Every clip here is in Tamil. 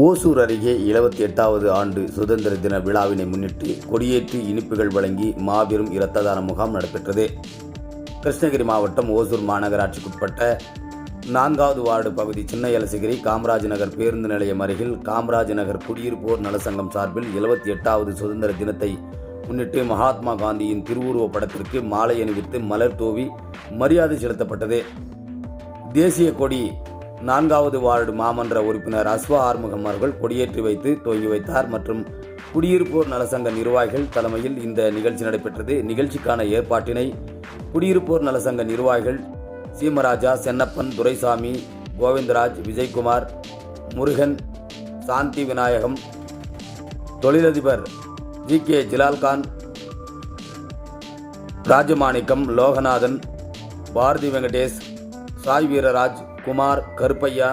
ஓசூர் அருகே இருபத்தி எட்டாவது ஆண்டு சுதந்திர தின விழாவினை முன்னிட்டு கொடியேற்றி இனிப்புகள் வழங்கி மாபெரும் இரத்த தான முகாம் நடைபெற்றது. கிருஷ்ணகிரி மாவட்டம் ஓசூர் மாநகராட்சிக்குட்பட்ட நான்காவது வார்டு பகுதி சின்ன எலசகிரி காமராஜ் நகர் பேருந்து நிலையம் அருகில் காமராஜ் நகர் குடியிருப்போர் நலசங்கம் சார்பில் எழுபத்தி எட்டாவது சுதந்திர தினத்தை முன்னிட்டு மகாத்மா காந்தியின் திருவுருவப் படத்திற்கு மாலை அணிவித்து மலர் தூவி மரியாதை செலுத்தப்பட்டது. தேசிய கொடி நான்காவது வார்டு மாமன்ற உறுப்பினர் அஸ்வா ஆறுமுகம் அவர்கள் கொடியேற்றி வைத்து துவங்கி வைத்தார் மற்றும் குடியிருப்போர் நலசங்க நிர்வாகிகள் தலைமையில் இந்த நிகழ்ச்சி நடைபெற்றது. நிகழ்ச்சிக்கான ஏற்பாட்டினை குடியிருப்போர் நலசங்க நிர்வாகிகள் சீமராஜா சென்னப்பன் துரைசாமி கோவிந்தராஜ் விஜய்குமார் முருகன் சாந்தி விநாயகம் தொழிலதிபர் ஜி கே ஜிலால்கான் ராஜமாணிக்கம் லோகநாதன் பாரதி வெங்கடேஷ் சாய் வீரராஜ் குமார் கருப்பையா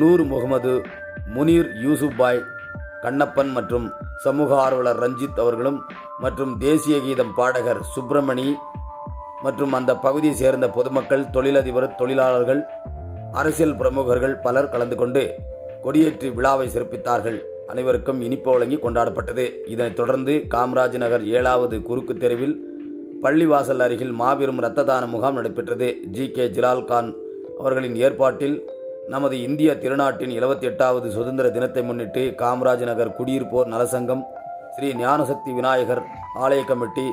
நூர் முகமது முனீர் யூசுப் பாய் கண்ணப்பன் மற்றும் சமூக ஆர்வலர் ரஞ்சித் அவர்களும் மற்றும் தேசிய கீதம் பாடகர் சுப்பிரமணி மற்றும் அந்த பகுதியை சேர்ந்த பொதுமக்கள் தொழிலதிபர் தொழிலாளர்கள் அரசியல் பிரமுகர்கள் பலர் கலந்து கொண்டு கொடியேற்றி விழாவை சிறப்பித்தார்கள். அனைவருக்கும் இனிப்பு வழங்கி கொண்டாடப்பட்டது. இதனைத் தொடர்ந்து காமராஜ் நகர் ஏழாவது குறுக்கு தெருவில் பள்ளிவாசல் அருகில் மாபெரும் இரத்த தான முகாம் நடைபெற்றது. ஜி. கே. ஜிலால்கான் அவர்களின் ஏற்பாட்டில் நமது இந்திய திருநாட்டின் இருபத்தி எட்டாவது சுதந்திர தினத்தை முன்னிட்டு காமராஜ் நகர் குடியிருப்போர் நலசங்கம் ஸ்ரீ ஞானசக்தி விநாயகர் ஆலய கமிட்டி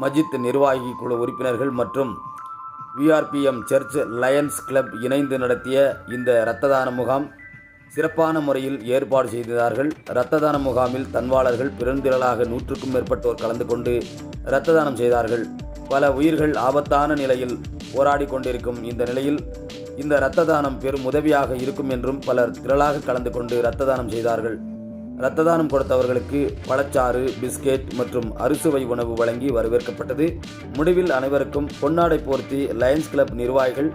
மஜித் நிர்வாகி குழு உறுப்பினர்கள் மற்றும் விஆர்பிஎம் சர்ச் லயன்ஸ் கிளப் இணைந்து நடத்திய இந்த இரத்த தான முகாம் சிறப்பான முறையில் ஏற்பாடு செய்தார்கள். இரத்த தான முகாமில் தன்வாளர்கள் பெருந்திரளாக நூற்றுக்கும் மேற்பட்டோர் கலந்து கொண்டு இரத்த தானம் செய்தார்கள். பல உயிர்கள் ஆபத்தான நிலையில் போராடி கொண்டிருக்கும் இந்த நிலையில் இந்த இரத்த தானம் பெரும் உதவியாக இருக்கும் என்றும் பலர் திரளாக கலந்து கொண்டு இரத்த தானம் செய்தார்கள். இரத்த தானம் கொடுத்தவர்களுக்கு பழச்சாறு பிஸ்கெட் மற்றும் அறுசுவை உணவு வழங்கி வரவேற்கப்பட்டது. முடிவில் அனைவருக்கும் பொன்னாடை போர்த்தி லயன்ஸ் கிளப் நிர்வாகிகள்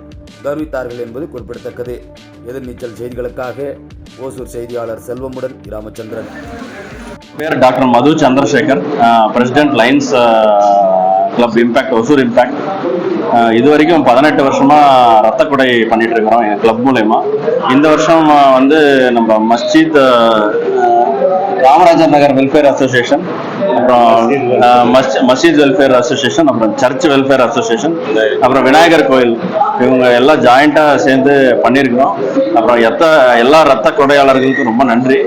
கௌரவித்தார்கள் என்பது குறிப்பிடத்தக்கது. எதிர்நீச்சல் செய்திகளுக்காக ஓசூர் செய்தியாளர் செல்வமுடன் ராமச்சந்திரன் பேர் doctor Madhu Chandrasekar president Lions club impact Hosur impact இது வரைக்கும் பதினெட்டு வருஷமா ரத்த கொடை பண்ணிட்டு இருக்கிறோம் எங்கள் கிளப் மூலயமா. இந்த வருஷம் வந்து நம்ம மஸ்ஜித் ராமராஜர் நகர் வெல்ஃபேர் அசோசியேஷன் அப்புறம் மஸ்- மஸ்ஜித் வெல்ஃபேர் அசோசியேஷன் அப்புறம் சர்ச் வெல்ஃபேர் அசோசியேஷன் அப்புறம் விநாயகர் கோயில். இவங்க எல்லாம் ஜாயிண்டாக சேர்ந்து பண்ணியிருக்கிறோம். அப்புறம் எத்த எல்லா ரத்த கொடையாளர்களுக்கும் ரொம்ப நன்றி.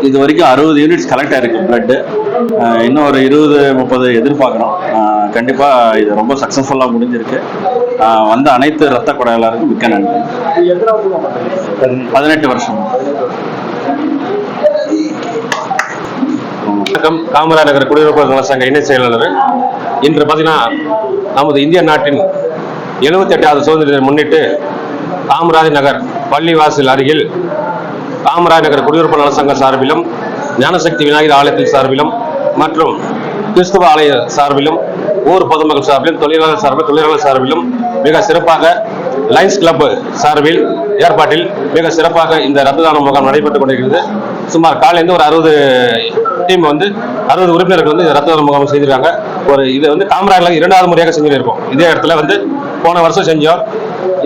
இது வரைக்கும் அறுபது யூனிட்ஸ் கலெக்ட் ஆயிருக்கு பிளட்டு இன்னும் ஒரு இருபது முப்பது எதிர்பார்க்குறோம். கண்டிப்பாக இது ரொம்ப சக்ஸஸ்ஃபுல்லாக முடிஞ்சிருக்கு. வந்த அனைத்து ரத்த கொடையாளருக்கும் மிக்க நன்றி. பதினெட்டு வருஷம். வணக்கம். காமராஜ் நகர் குடியிருப்பு சங்க இணை செயலாளர். இன்று பார்த்தீங்கன்னா நமது இந்திய நாட்டின் எழுபத்தி எட்டாவது சுதந்திர தினம் முன்னிட்டு காமராஜ் நகர் பள்ளிவாசல் அருகில் காமராஜ் நகர் குடியிருப்பு நலசங்க சார்பிலும் ஞானசக்தி விநாயகர் ஆலயத்தின் சார்பிலும் மற்றும் கிறிஸ்துவ ஆலய சார்பிலும் ஊர் பொதுமக்கள் சார்பிலும் தொழிலாளர் சார்பில் தொழிலாளர் சார்பிலும் மிக சிறப்பாக லைன்ஸ் கிளப் சார்பில் ஏற்பாட்டில் மிக சிறப்பாக இந்த ரத்த தான முகாம் நடைபெற்றுக் கொண்டிருக்கிறது. சுமார் காலையிலேருந்து ஒரு அறுபது டீம் வந்து அறுபது உறுப்பினர்கள் வந்து இந்த ரத்த தான முகாம் செய்திருக்காங்க. ஒரு இது வந்து காமராஜில் இரண்டாவது முறையாக செஞ்சுருக்கோம். இதே இடத்துல வந்து போன வருஷம் செஞ்சோம்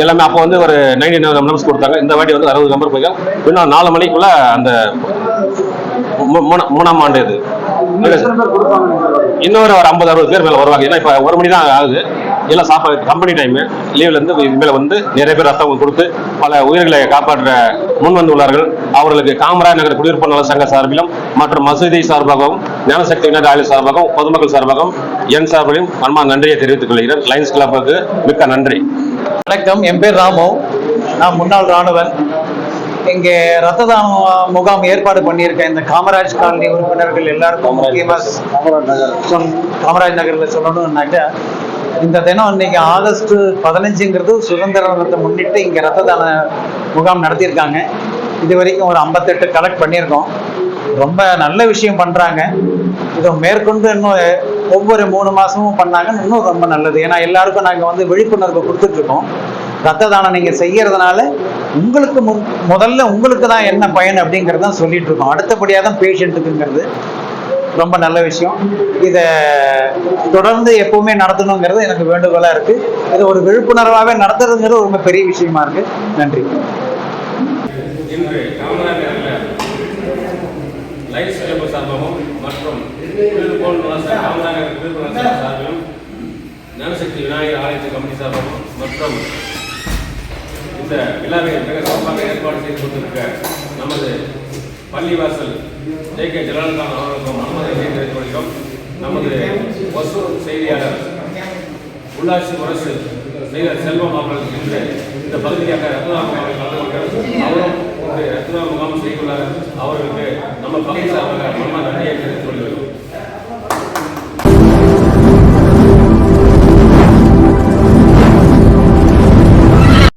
எல்லாமே அப்போ வந்து ஒரு நைன்டி நம்பர்ஸ் கொடுத்தாங்க. இந்த வாட்டி வந்து அறுபது நம்பர் போய் இன்னும் நாலு மணிக்குள்ள அந்த மூணாம் ஆண்டு இது. இன்னொரு ஒரு ஐம்பது அறுபது பேர் மேல வருவாங்க. ஏன்னா இப்ப ஒரு மணி தான் ஆகுது. எல்லாம் சாப்பாடு கம்பெனி டைம் லீவ்ல இருந்து இது மேல வந்து நிறைய பேர் ரத்தம் கொடுத்து பல உயிர்களை காப்பாற்ற முன் வந்துள்ளார்கள் அவர்களுக்கு காமராஜ் நகர் குடியிருப்பு நல சங்க சார்பிலும் மற்றும் மசூதி சார்பாகவும் ஞானசக்தி விநாயகர் ஆலய சார்பாகவும் பொதுமக்கள் சார்பாகவும் என் சார்பிலும் மன்மா நன்றியை தெரிவித்துக் கொள்கிறேன். லைன்ஸ் கிளப்புக்கு மிக்க நன்றி. வணக்கம். என் பேர் ராமு. நான் முன்னாள் ராணுவன். இங்கே ரத்த தான முகாம் ஏற்பாடு பண்ணியிருக்கேன். இந்த காமராஜ் காலனி உறுப்பினர்கள் எல்லாருக்கும் முக்கியமாக காமராஜ் நகரில் சொல்லணும்னாக்கா இந்த தினம் இன்னைக்கு ஆகஸ்ட் பதினஞ்சுங்கிறது சுதந்திர தினத்தை முன்னிட்டு இங்கே ரத்த தான முகாம் நடத்தியிருக்காங்க. இது வரைக்கும் ஒரு ஐம்பத்தெட்டு கலெக்ட் பண்ணியிருக்கோம். ரொம்ப நல்ல விஷயம் பண்ணுறாங்க இதை மேற்கொண்டு இன்னும் ஒவ்வொரு மூணு மாதமும் பண்ணாங்கன்னு இன்னும் ரொம்ப நல்லது. ஏன்னா எல்லாருக்கும் நாங்கள் வந்து விழிப்புணர்வு கொடுத்துட்ருக்கோம். ரத்த தானம் நீங்கள் செய்யறதுனால உங்களுக்கு முதல்ல உங்களுக்கு தான் என்ன பயன் அப்படிங்கிறதான் சொல்லிட்டு இருக்கோம் அடுத்தபடியாக தான் பேஷண்ட்டுக்குங்கிறது ரொம்ப நல்ல விஷயம். இதை தொடர்ந்து எப்பவுமே நடத்தணுங்கிறது எனக்கு வேண்டுகோளாக இருக்குது இது ஒரு விழிப்புணர்வாகவே நடத்துறதுங்கிறது ரொம்ப பெரிய விஷயமா இருக்குது நன்றி. இன்று காமராஜரில் லைஃப் சிறப்பு சார்பாகவும் மற்றும் திருப்போல் நலச- காமராஜர் திருப்பூர் சார்பிலும் ஞானசக்தி விநாயகர் ஆலயத்து கமிட்டி சார்பாகவும் மற்றும் இந்த விழாவை மிக சிறப்பாக ஏற்பாடு செய்து கொண்டிருக்க நமது பள்ளிவாசல். ஜே கே ஜெயலலிதா அவர்களுக்கும் நமது கொள்கிறோம் நமது ஒசூர் செய்தியாளர் உள்ளாட்சி முரசு செய்த செல்வம் அவர்கள் இன்று இந்த பகுதியாக ரத்னா அவர்கள் கலந்து கொண்டார் அவரும் ரத்னா முகாம் செய்துள்ளார். அவர்களுக்கு நம்ம பகுதி சார்பாக மன்மா நன்றியை தெரிவித்துக்